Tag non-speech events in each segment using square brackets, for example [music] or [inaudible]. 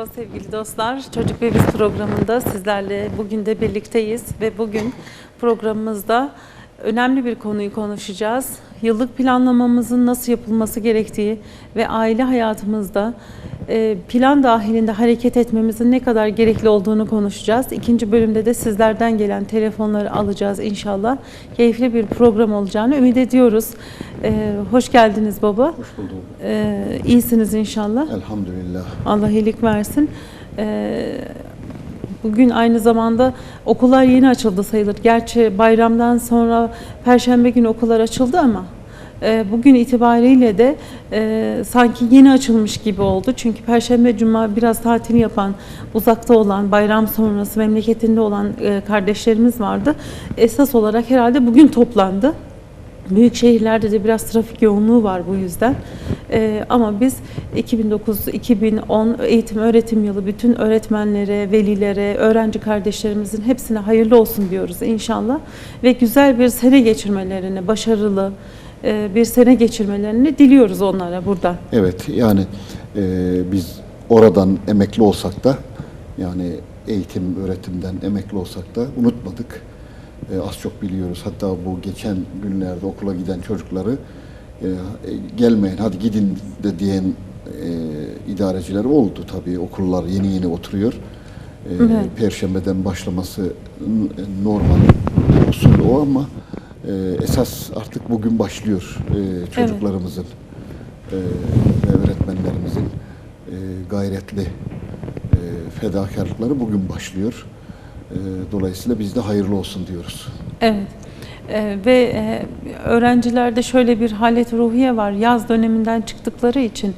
Merhaba sevgili dostlar. Çocuk ve Biz programında sizlerle bugün de birlikteyiz ve bugün programımızda önemli bir konuyu konuşacağız. Yıllık planlamamızın nasıl yapılması gerektiği ve aile hayatımızda plan dahilinde hareket etmemizin ne kadar gerekli olduğunu konuşacağız. İkinci bölümde de sizlerden gelen telefonları alacağız inşallah. Keyifli bir program olacağını ümit ediyoruz. E, Hoş geldiniz baba. Hoş bulduk. E, İyisiniz inşallah. Elhamdülillah. Allah iyilik versin. Bugün aynı zamanda okullar yeni açıldı sayılır. Gerçi bayramdan sonra Perşembe günü okullar açıldı ama e, bugün itibariyle de e, sanki yeni açılmış gibi oldu. Çünkü Perşembe Cuma biraz tatil yapan, uzakta olan, bayram sonrası memleketinde olan e, kardeşlerimiz vardı. Esas olarak herhalde bugün toplandı. Büyük şehirlerde de biraz trafik yoğunluğu var bu yüzden. Ee, ama biz 2009-2010 eğitim öğretim yılı bütün öğretmenlere, velilere, öğrenci kardeşlerimizin hepsine hayırlı olsun diyoruz inşallah. Ve güzel bir sene geçirmelerini, başarılı bir sene geçirmelerini diliyoruz onlara buradan. Evet yani e, biz oradan emekli olsak da yani eğitim öğretimden emekli olsak da unutmadık. E, az çok biliyoruz. Hatta bu geçen günlerde okula giden çocukları e, e, gelmeyin hadi gidin de diyen e, idareciler oldu tabii. Okullar yeni yeni oturuyor. E, Evet. Perşembeden başlaması normal usul o ama e, esas artık bugün başlıyor e, çocuklarımızın e, ve öğretmenlerimizin e, gayretli e, fedakarlıkları bugün başlıyor. E, dolayısıyla biz de hayırlı olsun diyoruz. Evet. Ee, ve e, öğrencilerde şöyle bir halet ruhiye var. Yaz döneminden çıktıkları için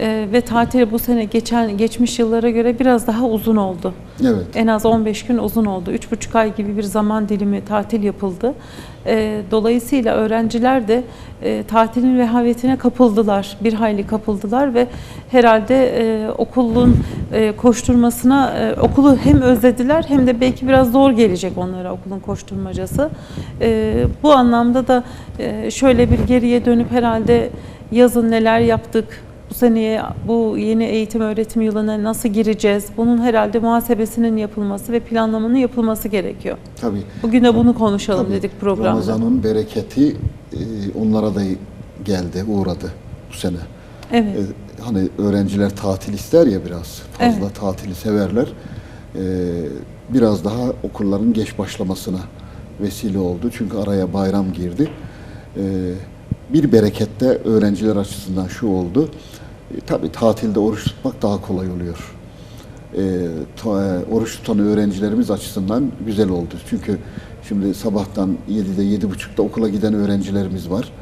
e, ve tatil bu sene geçen geçmiş yıllara göre biraz daha uzun oldu. Evet. En az 15 gün uzun oldu. 3,5 ay gibi bir zaman dilimi tatil yapıldı. E, dolayısıyla öğrenciler de e, tatilin rehavetine kapıldılar. Bir hayli kapıldılar ve herhalde e, okulun e, koşturmasına e, okulu hem özlediler hem de belki biraz zor gelecek onlara okulun koşturmacası. E, bu anlamda da e, şöyle bir geriye dönüp herhalde yazın neler yaptık, bu seneye bu yeni eğitim öğretim yılına nasıl gireceğiz? Bunun herhalde muhasebesinin yapılması ve planlamanın yapılması gerekiyor. Tabii. Bugün de bunu konuşalım Tabii, dedik programda. Ramazan'ın bereketi e, onlara da geldi, uğradı bu sene. Evet. E, hani öğrenciler tatil ister ya biraz fazla Evet. tatili severler. E, biraz daha okulların geç başlamasına vesile oldu. Çünkü araya bayram girdi. E, bir berekette öğrenciler açısından şu oldu. E, tabii tatilde oruç tutmak daha kolay oluyor. E, ta- e, oruç tutan öğrencilerimiz açısından güzel oldu. Çünkü şimdi sabahtan 7'de 7.30'da okula giden öğrencilerimiz var.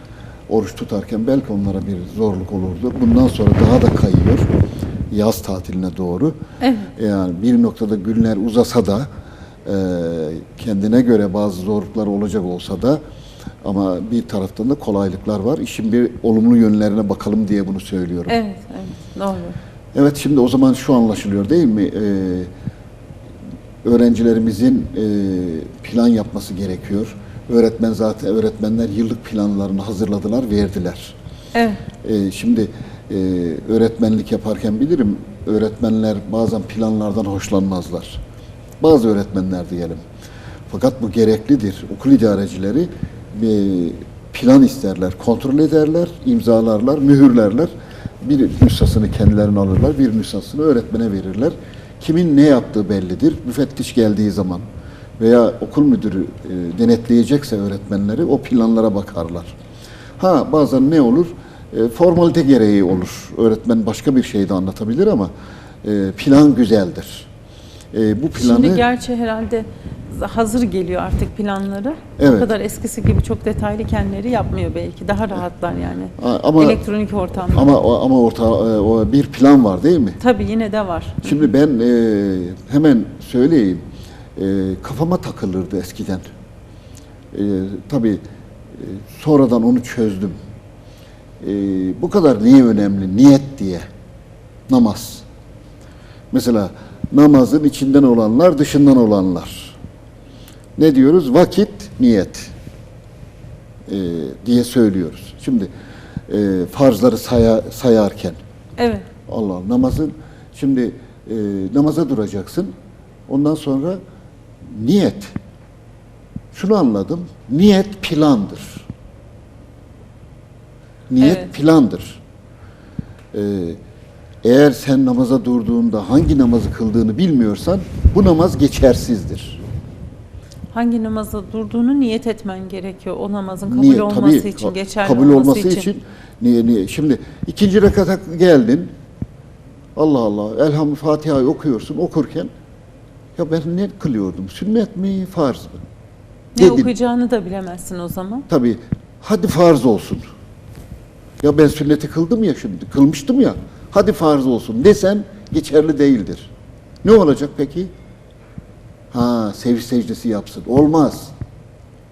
Oruç tutarken belki onlara bir zorluk olurdu. Bundan sonra daha da kayıyor yaz tatiline doğru. Evet. Yani bir noktada günler uzasa da e, kendine göre bazı zorluklar olacak olsa da ama bir taraftan da kolaylıklar var. İşin bir olumlu yönlerine bakalım diye bunu söylüyorum. Evet, evet. Doğru. Evet şimdi o zaman şu anlaşılıyor değil mi? Ee, öğrencilerimizin e, plan yapması gerekiyor. Öğretmen zaten öğretmenler yıllık planlarını hazırladılar, verdiler. Evet. Ee, şimdi e, öğretmenlik yaparken bilirim öğretmenler bazen planlardan hoşlanmazlar. Bazı öğretmenler diyelim. Fakat bu gereklidir. Okul idarecileri bir plan isterler, kontrol ederler, imzalarlar, mühürlerler. Bir nüshasını kendilerine alırlar, bir nüshasını öğretmene verirler. Kimin ne yaptığı bellidir. Müfettiş geldiği zaman veya okul müdürü e, denetleyecekse öğretmenleri o planlara bakarlar. Ha bazen ne olur? E, formalite gereği olur. Öğretmen başka bir şey de anlatabilir ama e, plan güzeldir. E, bu planı Şimdi gerçi herhalde hazır geliyor artık planları. O Evet. kadar eskisi gibi çok detaylı kendileri yapmıyor belki. Daha rahatlar yani. Ama Elektronik ortamda. ama o- ama orta e, o bir plan var değil mi? Tabii yine de var. Şimdi ben e, hemen söyleyeyim. E, kafama takılırdı eskiden. E, tabii e, sonradan onu çözdüm. E, bu kadar niye önemli? Niyet diye. Namaz. Mesela namazın içinden olanlar, dışından olanlar. Ne diyoruz? Vakit, niyet e, diye söylüyoruz. Şimdi e, farzları saya, sayarken Evet. Allah namazın şimdi e, namaza duracaksın. Ondan sonra niyet. Şunu anladım. Niyet plandır. Niyet Evet. plandır. Ee, eğer sen namaza durduğunda hangi namazı kıldığını bilmiyorsan bu namaz geçersizdir. Hangi namaza durduğunu niyet etmen gerekiyor. O namazın kabul Niye? olması Tabii, için, geçerli kabul olması için. niye, niye? Şimdi ikinci rekata geldin. Allah Allah. Elhamdülillah Fatiha'yı okuyorsun. Okurken ya ben ne kılıyordum? Sünnet mi, farz mı? Ne Dedin. okuyacağını da bilemezsin o zaman. Tabii hadi farz olsun. Ya ben sünneti kıldım ya şimdi, kılmıştım ya. Hadi farz olsun desen geçerli değildir. Ne olacak peki? Ha, sev secdesi yapsın. Olmaz.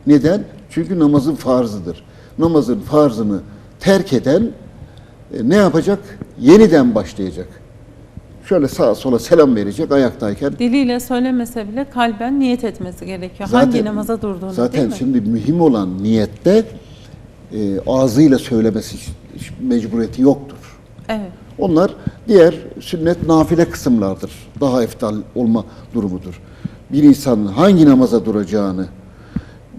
Neden? Çünkü namazın farzıdır. Namazın farzını terk eden e, ne yapacak? Yeniden başlayacak. Şöyle sağa sola selam verecek ayaktayken Diliyle söylemese bile kalben niyet etmesi gerekiyor. Hangi namaza durduğunu Zaten değil mi? şimdi mühim olan niyette e, ağzıyla söylemesi mecburiyeti yoktur. Evet. Onlar diğer sünnet nafile kısımlardır. Daha eftal olma durumudur. Bir insanın hangi namaza duracağını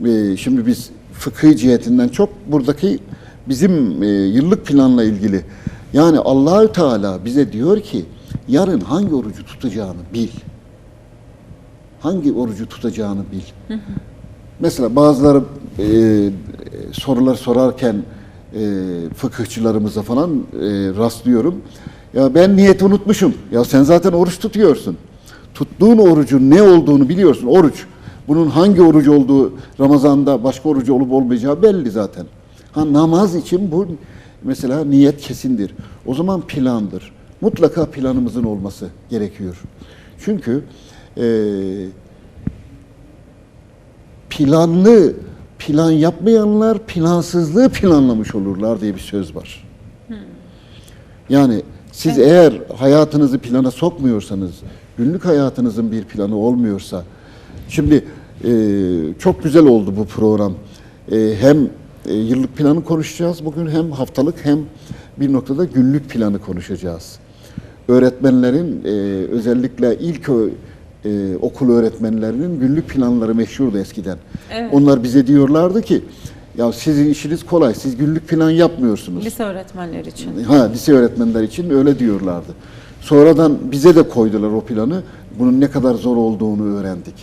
e, şimdi biz fıkıh cihetinden çok buradaki bizim e, yıllık planla ilgili yani Allahü Teala bize diyor ki yarın hangi orucu tutacağını bil. Hangi orucu tutacağını bil. Mesela bazıları e, sorular sorarken e, fıkıhçılarımıza falan e, rastlıyorum. Ya ben niyeti unutmuşum. Ya sen zaten oruç tutuyorsun. Tuttuğun orucun ne olduğunu biliyorsun. Oruç. Bunun hangi oruç olduğu Ramazan'da başka orucu olup olmayacağı belli zaten. Ha namaz için bu mesela niyet kesindir. O zaman plandır. Mutlaka planımızın olması gerekiyor. Çünkü eee planlı plan yapmayanlar plansızlığı planlamış olurlar diye bir söz var. Yani siz eğer hayatınızı plana sokmuyorsanız, günlük hayatınızın bir planı olmuyorsa, şimdi e, çok güzel oldu bu program. E, hem e, yıllık planı konuşacağız bugün hem haftalık hem bir noktada günlük planı konuşacağız. Öğretmenlerin e, özellikle ilk e, okul öğretmenlerinin günlük planları meşhurdu eskiden. Evet. Onlar bize diyorlardı ki ya sizin işiniz kolay, siz günlük plan yapmıyorsunuz. Lise öğretmenleri için. Ha lise öğretmenler için öyle diyorlardı. Sonradan bize de koydular o planı. Bunun ne kadar zor olduğunu öğrendik.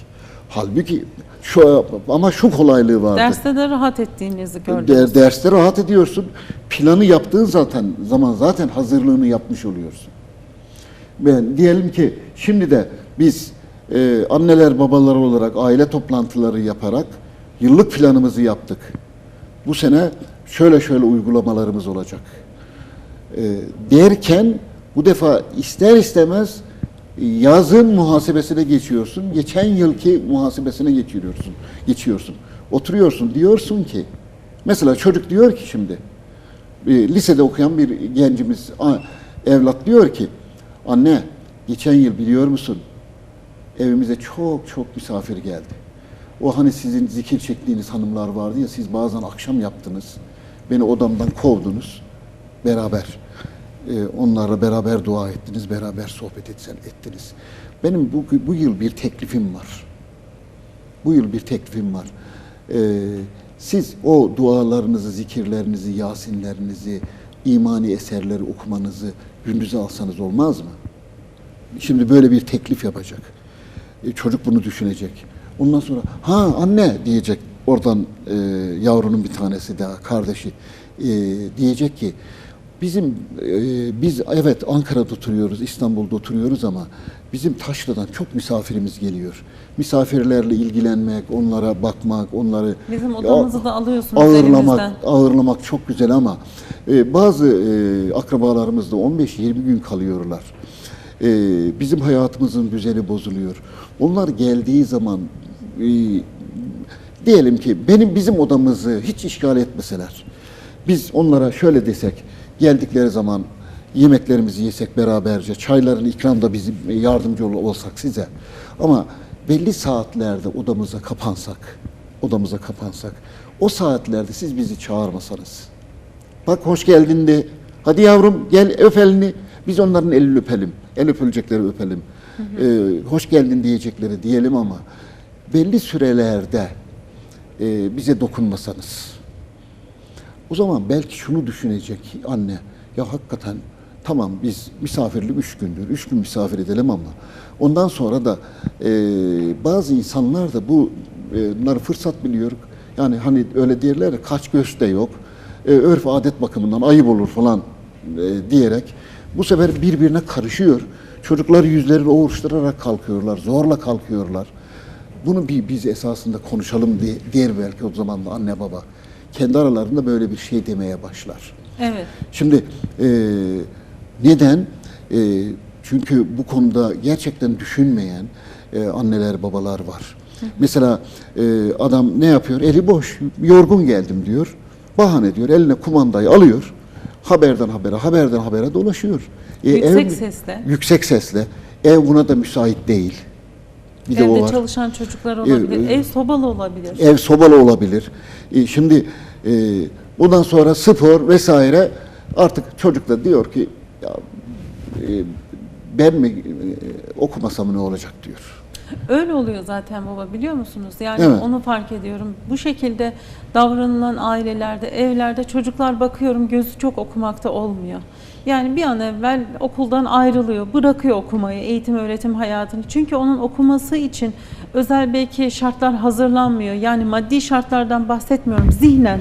Halbuki şu ama şu kolaylığı vardı. Derste de rahat ettiğinizi gördünüz. Der, derste rahat ediyorsun. Planı yaptığın zaten zaman zaten hazırlığını yapmış oluyorsun. Ben diyelim ki şimdi de biz e, anneler babalar olarak aile toplantıları yaparak yıllık planımızı yaptık. Bu sene şöyle şöyle uygulamalarımız olacak. E, derken bu defa ister istemez yazın muhasebesine geçiyorsun. Geçen yılki muhasebesine geçiriyorsun. Geçiyorsun. Oturuyorsun diyorsun ki mesela çocuk diyor ki şimdi bir lisede okuyan bir gencimiz evlat diyor ki anne geçen yıl biliyor musun evimize çok çok misafir geldi. O hani sizin zikir çektiğiniz hanımlar vardı ya siz bazen akşam yaptınız. Beni odamdan kovdunuz beraber. Ee, onlarla beraber dua ettiniz, beraber sohbet etsen ettiniz. Benim bu, bu yıl bir teklifim var. Bu yıl bir teklifim var. Ee, siz o dualarınızı, zikirlerinizi, yasinlerinizi, imani eserleri okumanızı gündüze alsanız olmaz mı? Şimdi böyle bir teklif yapacak. E, çocuk bunu düşünecek. Ondan sonra ha anne diyecek oradan e, yavrunun bir tanesi daha kardeşi e, diyecek ki bizim e, biz evet Ankara'da oturuyoruz, İstanbul'da oturuyoruz ama bizim Taşra'dan çok misafirimiz geliyor. Misafirlerle ilgilenmek, onlara bakmak, onları Bizim odamızı da alıyorsunuz ağırlamak, elimizden. ağırlamak çok güzel ama e, bazı e, akrabalarımız da 15-20 gün kalıyorlar. E, bizim hayatımızın düzeni bozuluyor. Onlar geldiği zaman e, diyelim ki benim bizim odamızı hiç işgal etmeseler. Biz onlara şöyle desek, geldikleri zaman yemeklerimizi yesek beraberce, çayların ikramda bizim yardımcı ol- olsak size. Ama belli saatlerde odamıza kapansak, odamıza kapansak, o saatlerde siz bizi çağırmasanız, Bak hoş geldin de. Hadi yavrum gel öp elini. Biz onların elini öpelim. El öpülecekleri öpelim. Ee, hoş geldin diyecekleri diyelim ama belli sürelerde e, bize dokunmasanız. O zaman belki şunu düşünecek anne. Ya hakikaten tamam biz misafirlik üç gündür. Üç gün misafir edelim ama ondan sonra da e, bazı insanlar da bu e, bunları fırsat biliyor. Yani hani öyle derler kaç göz de yok. E, örf adet bakımından ayıp olur falan e, diyerek bu sefer birbirine karışıyor. Çocuklar yüzlerini oğuşturarak kalkıyorlar, zorla kalkıyorlar. Bunu bir biz esasında konuşalım diye, der belki o zaman da anne baba. Kendi aralarında böyle bir şey demeye başlar. Evet. Şimdi e, neden? E, çünkü bu konuda gerçekten düşünmeyen e, anneler babalar var. Mesela e, adam ne yapıyor? Eli boş, yorgun geldim diyor. Bahane diyor, eline kumandayı alıyor. Haberden habere, haberden habere dolaşıyor. E, Yüksek sesle. Yüksek sesle. Ev buna da müsait değil. Bir de Evde o var. çalışan çocuklar olabilir. Ev- Ev sobalı olabilir. Ev sobalı olabilir. E, şimdi e, bundan sonra spor vesaire artık çocuk da diyor ki ya, e, ben mi e, okumasam ne olacak diyor. Öyle oluyor zaten baba biliyor musunuz? Yani Evet. onu fark ediyorum. Bu şekilde davranılan ailelerde, evlerde çocuklar bakıyorum gözü çok okumakta olmuyor. Yani bir an evvel okuldan ayrılıyor, bırakıyor okumayı, eğitim öğretim hayatını. Çünkü onun okuması için özel belki şartlar hazırlanmıyor. Yani maddi şartlardan bahsetmiyorum. Zihnen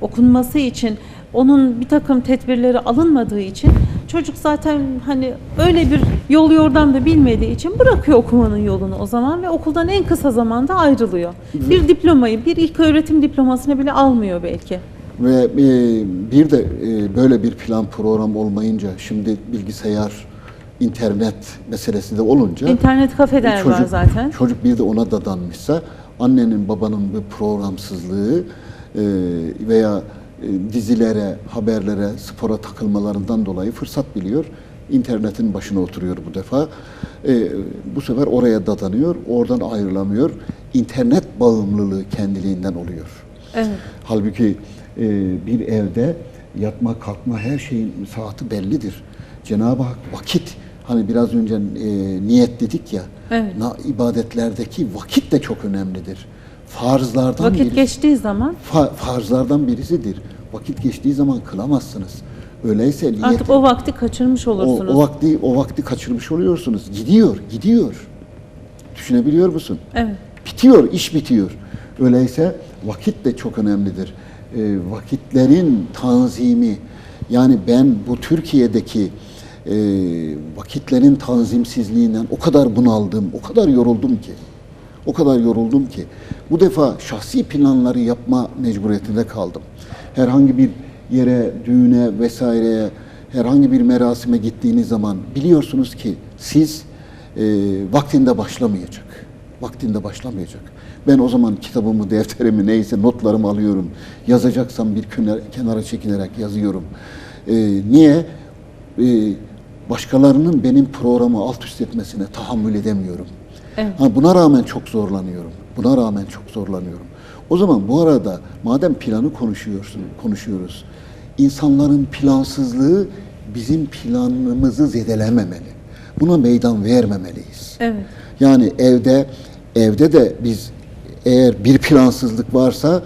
okunması için onun bir takım tedbirleri alınmadığı için çocuk zaten hani öyle bir yol yordam da bilmediği için bırakıyor okumanın yolunu o zaman ve okuldan en kısa zamanda ayrılıyor. Bir diplomayı, bir ilk öğretim diplomasını bile almıyor belki. Ve e, bir de e, böyle bir plan program olmayınca şimdi bilgisayar, internet meselesi de olunca İnternet kafeler var zaten. Çocuk bir de ona dadanmışsa annenin babanın bir programsızlığı e, veya dizilere, haberlere, spora takılmalarından dolayı fırsat biliyor. İnternetin başına oturuyor bu defa. E, bu sefer oraya dadanıyor, oradan ayrılamıyor. İnternet bağımlılığı kendiliğinden oluyor. Evet. Halbuki e, bir evde yatma kalkma her şeyin saati bellidir. Cenab-ı Hak vakit hani biraz önce e, niyet dedik ya Evet. na, ibadetlerdeki vakit de çok önemlidir. Farzlardan Vakit birisi, geçtiği zaman fa- farzlardan birisidir. Vakit geçtiği zaman kılamazsınız. Öyleyse niyet artık o vakti kaçırmış o, olursunuz. o vakti o vakti kaçırmış oluyorsunuz. Gidiyor, gidiyor. Düşünebiliyor musun? Evet. Bitiyor, iş bitiyor. Öyleyse vakit de çok önemlidir. Ee, vakitlerin tanzimi, yani ben bu Türkiye'deki e, vakitlerin tanzimsizliğinden o kadar bunaldım, o kadar yoruldum ki, o kadar yoruldum ki, bu defa şahsi planları yapma mecburiyetinde kaldım. Herhangi bir yere, düğüne vesaireye, herhangi bir merasime gittiğiniz zaman biliyorsunuz ki siz e, vaktinde başlamayacak. Vaktinde başlamayacak. Ben o zaman kitabımı, defterimi neyse notlarımı alıyorum. Yazacaksam bir kenara, çekilerek yazıyorum. E, niye? E, başkalarının benim programı alt üst etmesine tahammül edemiyorum. Evet. Ha, buna rağmen çok zorlanıyorum. Buna rağmen çok zorlanıyorum. O zaman bu arada madem planı konuşuyorsun, konuşuyoruz. insanların plansızlığı bizim planımızı zedelememeli. Buna meydan vermemeliyiz. Evet. Yani evde evde de biz eğer bir plansızlık varsa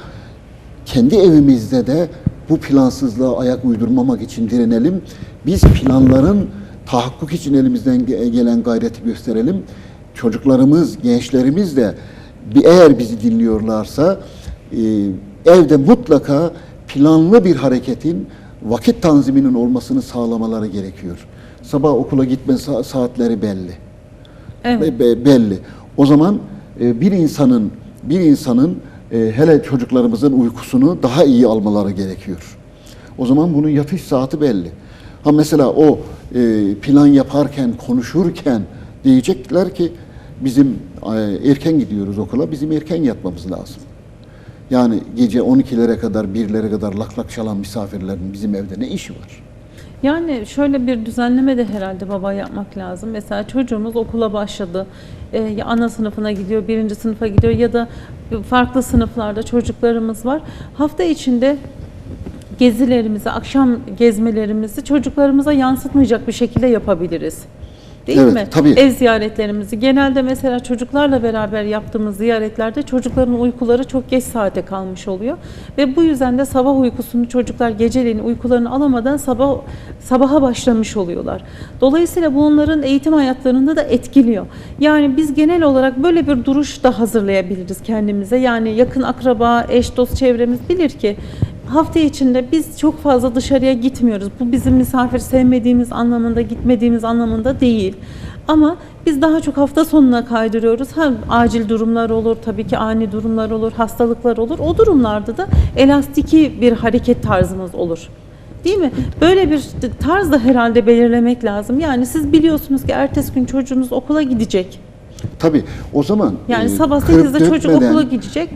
kendi evimizde de bu plansızlığa ayak uydurmamak için direnelim. Biz planların tahakkuk için elimizden ge- gelen gayreti gösterelim. Çocuklarımız, gençlerimiz de bir- eğer bizi dinliyorlarsa e, evde mutlaka planlı bir hareketin vakit tanziminin olmasını sağlamaları gerekiyor. Sabah okula gitme sa- saatleri belli. Evet. Be- belli. O zaman e, bir insanın bir insanın e, hele çocuklarımızın uykusunu daha iyi almaları gerekiyor. O zaman bunun yatış saati belli. Ha mesela o e, plan yaparken, konuşurken diyecekler ki bizim e, erken gidiyoruz okula, bizim erken yatmamız lazım. Yani gece 12'lere kadar, 1'lere kadar lak lak çalan misafirlerin bizim evde ne işi var? Yani şöyle bir düzenleme de herhalde baba yapmak lazım. Mesela çocuğumuz okula başladı. Ee, ya ana sınıfına gidiyor, birinci sınıfa gidiyor ya da farklı sınıflarda çocuklarımız var. Hafta içinde gezilerimizi, akşam gezmelerimizi çocuklarımıza yansıtmayacak bir şekilde yapabiliriz. Değil Evet, mi? tabii. Ev ziyaretlerimizi. Genelde mesela çocuklarla beraber yaptığımız ziyaretlerde çocukların uykuları çok geç saate kalmış oluyor. Ve bu yüzden de sabah uykusunu çocuklar geceleyin uykularını alamadan sabah sabaha başlamış oluyorlar. Dolayısıyla bu onların eğitim hayatlarında da etkiliyor. Yani biz genel olarak böyle bir duruş da hazırlayabiliriz kendimize. Yani yakın akraba, eş, dost çevremiz bilir ki hafta içinde biz çok fazla dışarıya gitmiyoruz. Bu bizim misafir sevmediğimiz anlamında, gitmediğimiz anlamında değil. Ama biz daha çok hafta sonuna kaydırıyoruz. Ha, acil durumlar olur, tabii ki ani durumlar olur, hastalıklar olur. O durumlarda da elastiki bir hareket tarzımız olur. Değil mi? Böyle bir tarz da herhalde belirlemek lazım. Yani siz biliyorsunuz ki ertesi gün çocuğunuz okula gidecek. Tabii o zaman Yani e, sabah kırıp 8'de çocuk okula gidecek.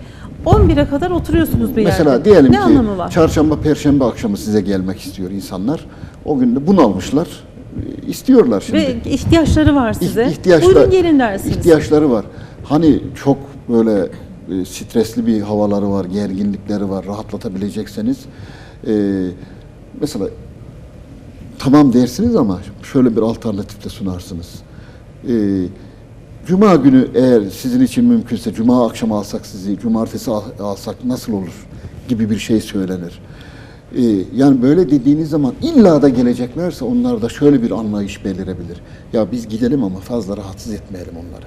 11'e kadar oturuyorsunuz bir Mesela yerde. diyelim ne ki anlamı var? çarşamba, perşembe akşamı size gelmek istiyor insanlar. O gün de bunalmışlar. e, istiyorlar şimdi. Ve ihtiyaçları var size. İhtiyaçlar- Buyurun gelin dersiniz. İhtiyaçları var. Hani çok böyle e, stresli bir havaları var, gerginlikleri var, rahatlatabilecekseniz. e, mesela tamam dersiniz ama şöyle bir alternatif de sunarsınız. E, Cuma günü eğer sizin için mümkünse Cuma akşamı alsak sizi, Cumartesi al- alsak nasıl olur gibi bir şey söylenir. Ee, yani böyle dediğiniz zaman illa da geleceklerse onlarda şöyle bir anlayış belirebilir. Ya biz gidelim ama fazla rahatsız etmeyelim onları.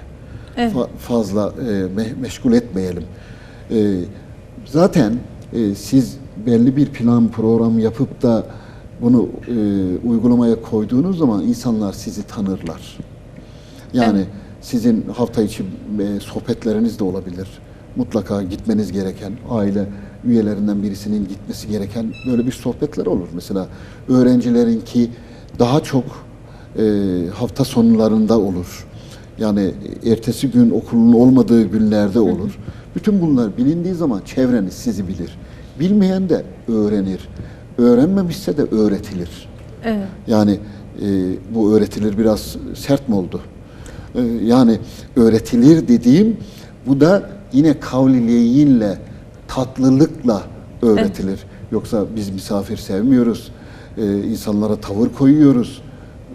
Evet. Fa- fazla e, me- meşgul etmeyelim. E, zaten e, siz belli bir plan program yapıp da bunu e, uygulamaya koyduğunuz zaman insanlar sizi tanırlar. Yani Evet. Sizin hafta içi e, sohbetleriniz de olabilir. Mutlaka gitmeniz gereken, aile üyelerinden birisinin gitmesi gereken böyle bir sohbetler olur. Mesela öğrencilerinki daha çok e, hafta sonlarında olur. Yani ertesi gün okulun olmadığı günlerde olur. Bütün bunlar bilindiği zaman çevreniz sizi bilir. Bilmeyen de öğrenir. Öğrenmemişse de öğretilir. Evet. Yani e, bu öğretilir biraz sert mi oldu? E, yani öğretilir dediğim bu da yine kavlileyinle, tatlılıkla öğretilir. Yoksa biz misafir sevmiyoruz, e, insanlara tavır koyuyoruz.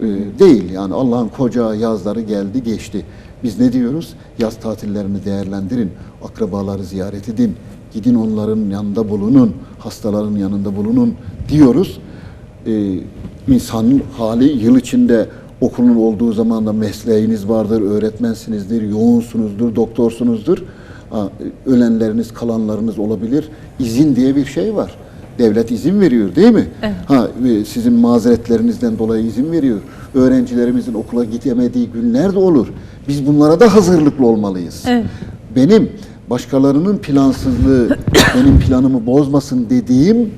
E, değil yani Allah'ın koca yazları geldi geçti. Biz ne diyoruz? Yaz tatillerini değerlendirin, akrabaları ziyaret edin, gidin onların yanında bulunun, hastaların yanında bulunun diyoruz e, insanın hali yıl içinde okulun olduğu zaman da mesleğiniz vardır, öğretmensinizdir, yoğunsunuzdur, doktorsunuzdur. Ha, ölenleriniz, kalanlarınız olabilir. İzin diye bir şey var. Devlet izin veriyor değil mi? Evet. Ha, e, sizin mazeretlerinizden dolayı izin veriyor. Öğrencilerimizin okula gidemediği günler de olur. Biz bunlara da hazırlıklı olmalıyız. Evet. Benim başkalarının plansızlığı [coughs] benim planımı bozmasın dediğim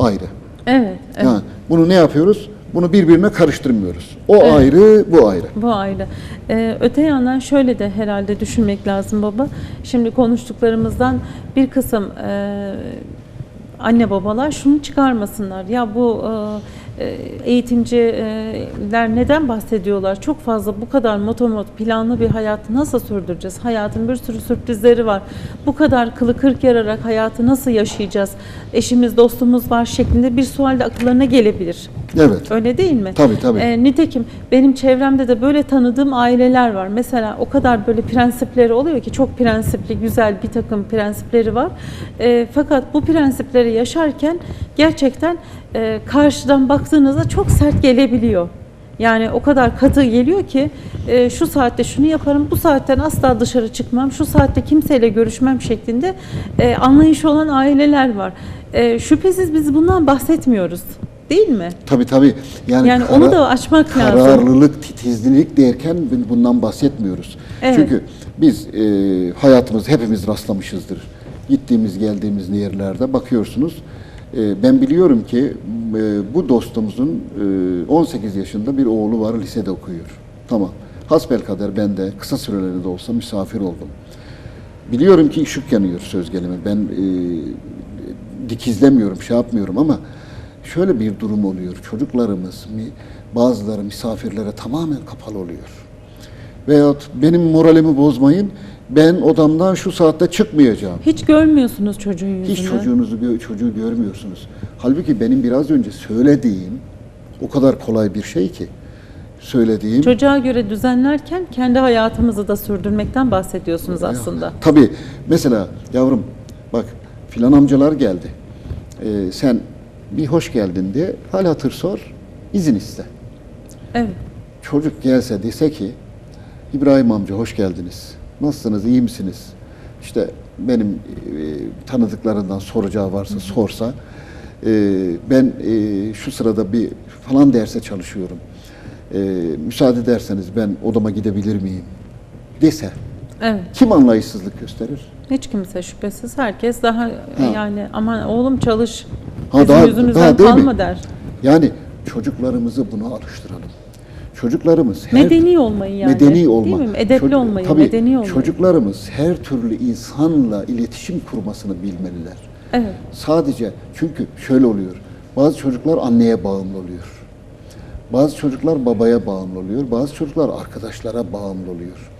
ayrı. Evet. evet. Yani bunu ne yapıyoruz? Bunu birbirine karıştırmıyoruz. O Evet. ayrı, bu ayrı. Bu ayrı. Ee, öte yandan şöyle de herhalde düşünmek lazım baba. Şimdi konuştuklarımızdan bir kısım e, anne babalar şunu çıkarmasınlar. Ya bu e, eğitimciler neden bahsediyorlar? Çok fazla bu kadar motomot planlı bir hayatı nasıl sürdüreceğiz? Hayatın bir sürü sürprizleri var. Bu kadar kılı kırk yararak hayatı nasıl yaşayacağız? Eşimiz, dostumuz var şeklinde bir sual de akıllarına gelebilir. Evet. Öyle değil mi? Tabii, tabii. Ee, nitekim benim çevremde de böyle tanıdığım aileler var. Mesela o kadar böyle prensipleri oluyor ki çok prensipli, güzel bir takım prensipleri var. Ee, fakat bu prensipleri yaşarken gerçekten e, karşıdan baktığınızda çok sert gelebiliyor. Yani o kadar katı geliyor ki e, şu saatte şunu yaparım, bu saatten asla dışarı çıkmam, şu saatte kimseyle görüşmem şeklinde e, anlayışı olan aileler var. E, şüphesiz biz bundan bahsetmiyoruz. Değil mi? Tabii tabii. Yani, Yani onu da açmak lazım. Kararlılık, titizlik derken bundan bahsetmiyoruz. Evet. Çünkü biz e, hayatımızda hepimiz rastlamışızdır. Gittiğimiz geldiğimiz yerlerde bakıyorsunuz. E, ben biliyorum ki e, bu dostumuzun e, 18 yaşında bir oğlu var lisede okuyor. Tamam. Hasbelkader ben de kısa süreli de olsa misafir oldum. Biliyorum ki ışık yanıyor söz gelimi. Ben e, dikizlemiyorum, şey yapmıyorum ama şöyle bir durum oluyor. Çocuklarımız, bazıları misafirlere tamamen kapalı oluyor. Veyahut benim moralimi bozmayın, Ben odamdan şu saatte çıkmayacağım. Hiç görmüyorsunuz çocuğun yüzünü. Hiç çocuğunuzu çocuğu görmüyorsunuz. Halbuki benim biraz önce söylediğim o kadar kolay bir şey ki söylediğim Çocuğa göre düzenlerken kendi hayatımızı da sürdürmekten bahsediyorsunuz aslında. Tabii mesela yavrum bak filan amcalar geldi. Ee, sen bir hoş geldin diye hal hatır sor, izin iste. Evet. Çocuk gelse dese ki İbrahim amca hoş geldiniz. Nasılsınız, iyi misiniz? İşte benim e, tanıdıklarından soracağı varsa sorsa e, ben e, şu sırada bir falan derse çalışıyorum. E, müsaade ederseniz ben odama gidebilir miyim? Dese Evet. kim anlayışsızlık gösterir? Hiç kimse şüphesiz. Herkes daha yani aman oğlum çalış. Ha, bizim daha- yüzümüzden daha değil mi? kalma der. Yani çocuklarımızı buna alıştıralım. Çocuklarımız her Medeni olmayı yani. medeni olma. Değil mi? Edepli Çocuk- olmayı, tabii, medeni olmayı. Çocuklarımız her türlü insanla iletişim kurmasını bilmeliler. Evet. Sadece çünkü şöyle oluyor. Bazı çocuklar anneye bağımlı oluyor. Bazı çocuklar babaya bağımlı oluyor. Bazı çocuklar arkadaşlara bağımlı oluyor.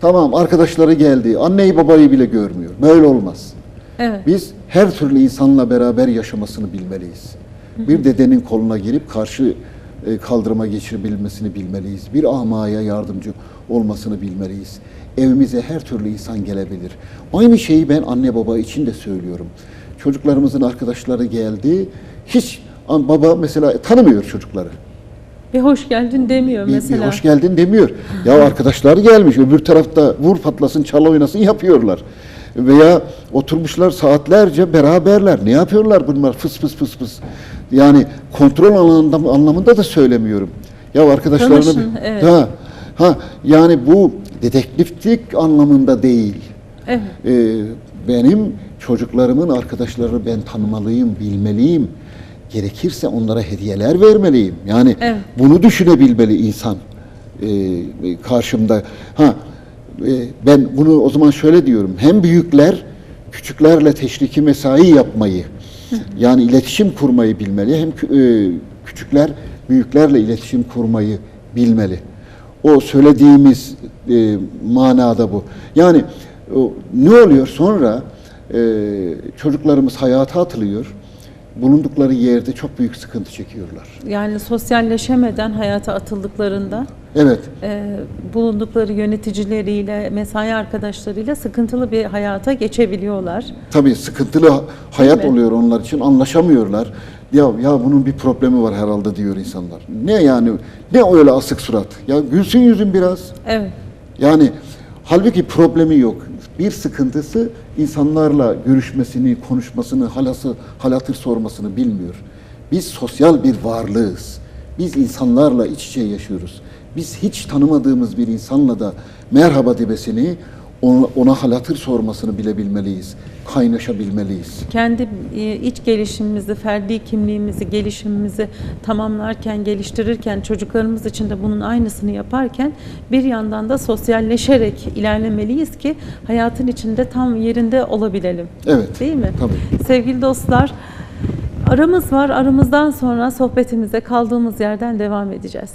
Tamam arkadaşları geldi. Anneyi babayı bile görmüyor. Böyle olmaz. Evet. Biz her türlü insanla beraber yaşamasını bilmeliyiz. Bir dedenin koluna girip karşı kaldırıma geçirebilmesini bilmeliyiz. Bir amaya yardımcı olmasını bilmeliyiz. Evimize her türlü insan gelebilir. Aynı şeyi ben anne baba için de söylüyorum. Çocuklarımızın arkadaşları geldi. Hiç baba mesela tanımıyor çocukları. Bir hoş geldin demiyor Bir, bir mesela. hoş geldin demiyor. Ya arkadaşları gelmiş öbür tarafta vur patlasın çal oynasın yapıyorlar. Veya oturmuşlar saatlerce beraberler. Ne yapıyorlar bunlar fıs fıs fıs fıs. Yani kontrol alanında, anlamında da söylemiyorum. Ya arkadaşlarına Tanışın, bir- evet. ha, ha yani bu dedektiflik anlamında değil. Evet. Ee, benim çocuklarımın arkadaşlarını ben tanımalıyım, bilmeliyim. Gerekirse onlara hediyeler vermeliyim. Yani Evet. bunu düşünebilmeli insan ee, karşımda. Ha e, ben bunu o zaman şöyle diyorum. Hem büyükler küçüklerle teşriki mesai yapmayı yani iletişim kurmayı bilmeli. Hem e, küçükler büyüklerle iletişim kurmayı bilmeli. O söylediğimiz e, manada bu. Yani o, ne oluyor sonra e, çocuklarımız hayata atılıyor. Bulundukları yerde çok büyük sıkıntı çekiyorlar. Yani sosyalleşemeden hayata atıldıklarında Evet. e, bulundukları yöneticileriyle, mesai arkadaşlarıyla sıkıntılı bir hayata geçebiliyorlar. Tabii sıkıntılı hayat oluyor onlar için. Anlaşamıyorlar. Ya ya bunun bir problemi var herhalde diyor insanlar. Ne yani? Ne öyle asık surat? Ya gülsün yüzün biraz. Evet. Yani halbuki problemi yok. Bir sıkıntısı insanlarla görüşmesini, konuşmasını, halası, halatır sormasını bilmiyor. Biz sosyal bir varlığız. Biz insanlarla iç içe yaşıyoruz. Biz hiç tanımadığımız bir insanla da merhaba demesini, ona, ona halatır sormasını bilebilmeliyiz. Kaynaşabilmeliyiz. Kendi e, iç gelişimimizi, ferdi kimliğimizi, gelişimimizi tamamlarken, geliştirirken, çocuklarımız için de bunun aynısını yaparken bir yandan da sosyalleşerek ilerlemeliyiz ki hayatın içinde tam yerinde olabilelim. Evet. Değil mi? Tabii. Sevgili dostlar, aramız var. Aramızdan sonra sohbetimize kaldığımız yerden devam edeceğiz.